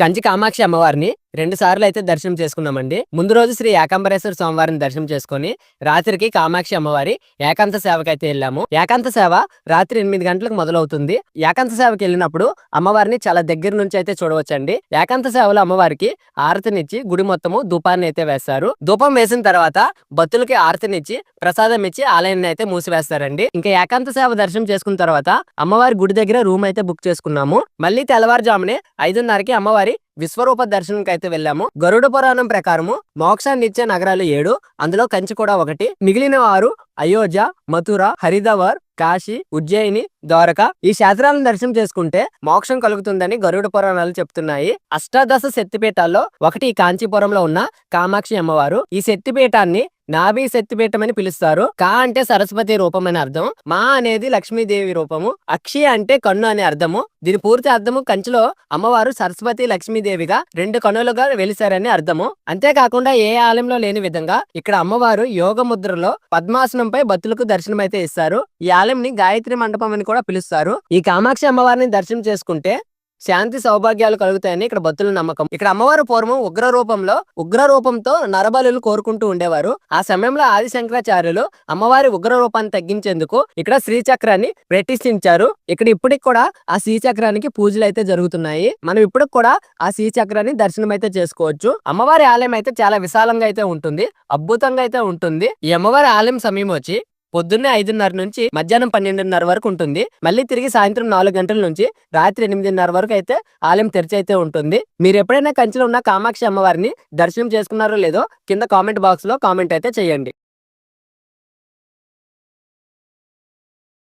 కంచి కామాక్షి అమ్మవారిని రెండు సార్లు అయితే దర్శనం చేసుకున్నామండి. ముందు రోజు శ్రీ ఏకాంబరేశ్వర స్వామివారిని దర్శనం చేసుకుని రాత్రికి కామాక్షి అమ్మవారి ఏకాంత సేవకి అయితే వెళ్ళాము. ఏకాంత సేవ రాత్రి ఎనిమిది గంటలకు మొదలవుతుంది. ఏకాంత సేవకి వెళ్ళినప్పుడు అమ్మవారిని చాలా దగ్గర నుంచి అయితే చూడవచ్చండి. ఏకాంత సేవలో అమ్మవారికి ఆరతినిచ్చి గుడి మొత్తము ధూపాన్ని అయితే వేస్తారు. ధూపం వేసిన తర్వాత భక్తులకి ఆరతినిచ్చి ప్రసాదం ఇచ్చి ఆలయాన్ని అయితే మూసివేస్తారండి. ఇంకా ఏకాంత సేవ దర్శనం చేసుకున్న తర్వాత అమ్మవారి గుడి దగ్గర రూమ్ అయితే బుక్ చేసుకున్నాము. మళ్ళీ తెల్లవారుజామునే ఐదున్నరకి అమ్మవారి విశ్వరూప దర్శనంకి అయితే వెళ్ళాము. గరుడ పురాణం ప్రకారము మోక్షాన్ని ఇచ్చే నగరాలు ఏడు. అందులో కంచి కూడా ఒకటి. మిగిలిన వారు అయోధ్య మథుర హరిదవర్ కాశీ ఉజ్జయిని ద్వారక. ఈ క్షేత్రాలను దర్శనం చేసుకుంటే మోక్షం కలుగుతుందని గరుడ పురాణాలు చెప్తున్నాయి. అష్టాదశ శక్తిపీఠాల్లో ఒకటి కాంచీపురంలో ఉన్న కామాక్షి అమ్మవారు. ఈ శక్తిపీఠాన్ని నాభి శక్తిపీఠం అని పిలుస్తారు. కా అంటే సరస్వతి రూపం అని అర్థం. మా అనేది లక్ష్మీదేవి రూపము. అక్షి అంటే కన్ను అనే అర్థము. దీని పూర్తి అర్థము కంచిలో అమ్మవారు సరస్వతి లక్ష్మీదేవిగా రెండు కన్నులుగా వెలిసారని అర్థము. అంతేకాకుండా ఏ ఆలయంలో లేని విధంగా ఇక్కడ అమ్మవారు యోగ ముద్రలో పద్మాసనంపై భక్తులకు దర్శనం అయితే ఇస్తారు. ఈ ఆలయంని గాయత్రి మండపం అని కూడా పిలుస్తారు. ఈ కామాక్షి అమ్మవారిని దర్శనం చేసుకుంటే శాంతి సౌభాగ్యాలు కలుగుతాయని ఇక్కడ భక్తుల నమ్మకం. ఇక్కడ అమ్మవారు పూర్వం ఉగ్ర రూపంలో ఉగ్ర రూపంతో నరబలు కోరుకుంటూ ఉండేవారు. ఆ సమయంలో ఆది శంకరాచార్యులు అమ్మవారి ఉగ్ర రూపాన్ని తగ్గించేందుకు ఇక్కడ శ్రీచక్రాన్ని ప్రతిష్ఠించారు. ఇక్కడ ఇప్పటికి కూడా ఆ శ్రీచక్రానికి పూజలు అయితే జరుగుతున్నాయి. మనం ఇప్పుడు కూడా ఆ శ్రీచక్రాన్ని దర్శనం అయితే చేసుకోవచ్చు. అమ్మవారి ఆలయం అయితే చాలా విశాలంగా అయితే ఉంటుంది. అద్భుతంగా అయితే ఉంటుంది. ఈ అమ్మవారి ఆలయం సమయం వచ్చి పొద్దున్నే ఐదున్నర నుంచి మధ్యాహ్నం పన్నెండున్నర వరకు ఉంటుంది. మళ్ళీ తిరిగి సాయంత్రం నాలుగు గంటల నుంచి రాత్రి ఎనిమిదిన్నర వరకు అయితే ఆలయం తెరిచైతే ఉంటుంది. మీరు ఎప్పుడైనా కంచిలో ఉన్న కామాక్షి అమ్మవారిని దర్శనం చేసుకున్నారో లేదో కింద కామెంట్ బాక్స్లో కామెంట్ అయితే చేయండి.